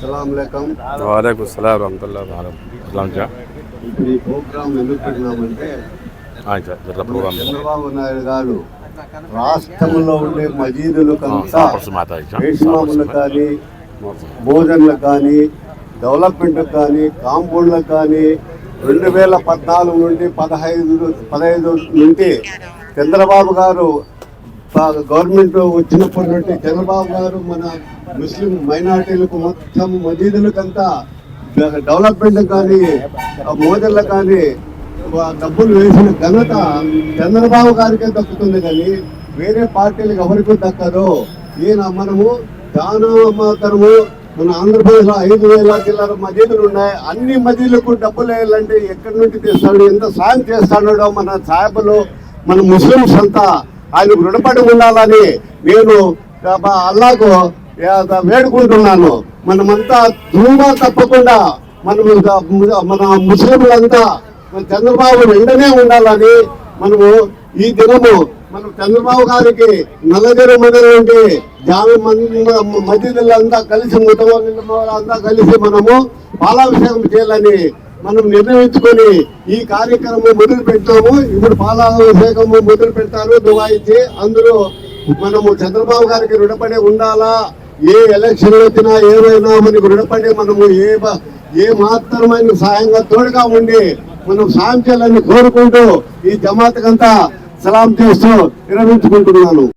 సలాం లేకం వాలేకు సలాం రహమతుల్లా సలాం చా ఇప్పుడు ఈ ప్రోగ్రాం ఎందుకు పెట్టినామంటే ప్రోగ్రామ్ చంద్రబాబు నాయుడు గారు రాష్ట్రంలో ఉండే మజీదులకంతా మాత వేషమాములకు కానీ భోజన్లకు కానీ డెవలప్మెంట్కి కానీ కాంపౌండ్లకు కానీ రెండు వేల పద్నాలుగు నుండి పదహైదు పదహైదు నుండి చంద్రబాబు గారు గవర్నమెంట్ వచ్చినప్పటి నుండి చంద్రబాబు గారు మన ముస్లిం మైనార్టీలకు మొత్తం మజీదులకంతా డెవలప్మెంట్ కానీ మోదళ్ళకు కానీ డబ్బులు వేసిన ఘనత చంద్రబాబు గారికే దక్కుతుంది కానీ వేరే పార్టీలకు ఎవరికి దక్కదు. ఈయన మనము చాలా మాత్రము మన ఆంధ్రప్రదేశ్లో ఐదు వేల జిల్లాల మజీదులు ఉన్నాయి. అన్ని మసీదులకు డబ్బులు వేయాలంటే ఎక్కడి నుంచి తీస్తాడు? ఎంత సాయం చేస్తాడో మన సాహబులు మన ముస్లింస్ అంతా ఆయనకు రుణపడి ఉండాలని నేను అల్లాకు వేడుకుంటున్నాను. మనమంతా ధూమ తప్పకుండా మనము మన ముస్లింలంతా మన చంద్రబాబు వెంటనే ఉండాలని మనము ఈ దినము మనం చంద్రబాబు గారికి నల్లగిరి మందిరం నుండి జామి మసీదులంతా కలిసి ముతవాళ్ళంతా కలిసి మనము పాలాభిషేకం చేయాలని మనం నిర్ణయించుకొని ఈ కార్యక్రమం మొదలు పెట్టాము. ఇప్పుడు పాలాభిషేకం మొదలు పెడతారు. దుబాయిచ్చి అందరూ మనము చంద్రబాబు గారికి రుణపడి ఉండాలా? ఏ ఎలక్షన్ వచ్చినా ఏమైనా మనకు రుణపడి మనము ఏ ఏ మాత్రమైన సాయంగా తోడుగా ఉండి మనం సాయం చేయాలని కోరుకుంటూ ఈ జమాతకంతా సలాం చేస్తూ విరమించుకుంటున్నాను.